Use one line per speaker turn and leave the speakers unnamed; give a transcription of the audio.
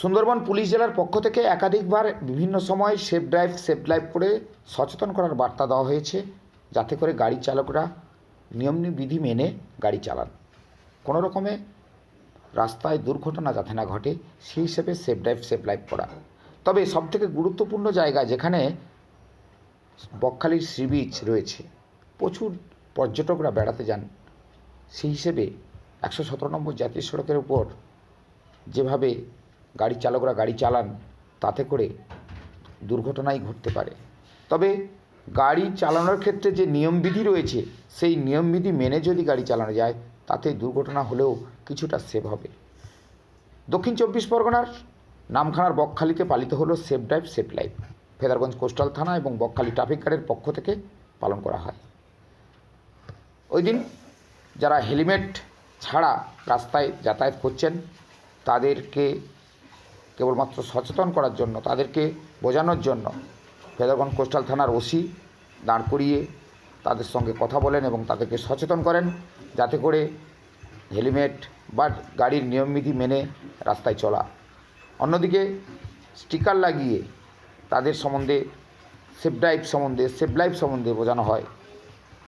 Sundarban police জেলার পক্ষ থেকে একাধিকবার বিভিন্ন সময় সেফ ড্রাইভ সেফ ড্রাইভ করে সচেতন করার বার্তা দেওয়া হয়েছে, যাতে করে গাড়ি চালকরা নিয়ম বিধি মেনে গাড়ি চালান। কোনো রকমে রাস্তায় দুর্ঘটনা যাতে না ঘটে, সেই হিসেবে সেফ ড্রাইভ, সেফ লাইভ করা। তবে সবথেকে গুরুত্বপূর্ণ জায়গা যেখানে বকখালির সি বিচ রয়েছে, প্রচুর পর্যটকরা বেড়াতে যান, সেই হিসেবে একশো সতেরো নম্বর জাতীয় সড়কের উপর যেভাবে গাড়ি চালকরা গাড়ি চালান, তাতে করে দুর্ঘটনাই ঘটতে পারে। তবে গাড়ি চালানোর ক্ষেত্রে যে নিয়মবিধি রয়েছে, সেই নিয়মবিধি মেনে যদি গাড়ি চালানো যায়, তাতে দুর্ঘটনা হলেও কিছুটা সেভ হবে। দক্ষিণ চব্বিশ পরগনার নামখানার বকখালিতে পালিত হলো safe drive, safe life. Fraserganj coastal থানা এবং বকখালি ট্রাফিক গার্ডের পক্ষ থেকে পালন করা হয়। ওই দিন যারা হেলমেট ছাড়া রাস্তায় যাতায়াত করছেন, তাদেরকে কেবলমাত্র সচেতন করার জন্য, তাদেরকে বোঝানোর জন্য ফেদারগঞ্জ কোস্টাল থানার ওসি দাঁড় করিয়ে তাদের সঙ্গে কথা বলেন এবং তাদেরকে সচেতন করেন যাতে করে হেলমেট বা গাড়ির নিয়মবিধি মেনে রাস্তায় চলা। অন্যদিকে স্টিকার লাগিয়ে তাদের সম্বন্ধে, সেফ ড্রাইভ সম্বন্ধে, সেফ লাইফ সম্বন্ধে বোঝানো হয়।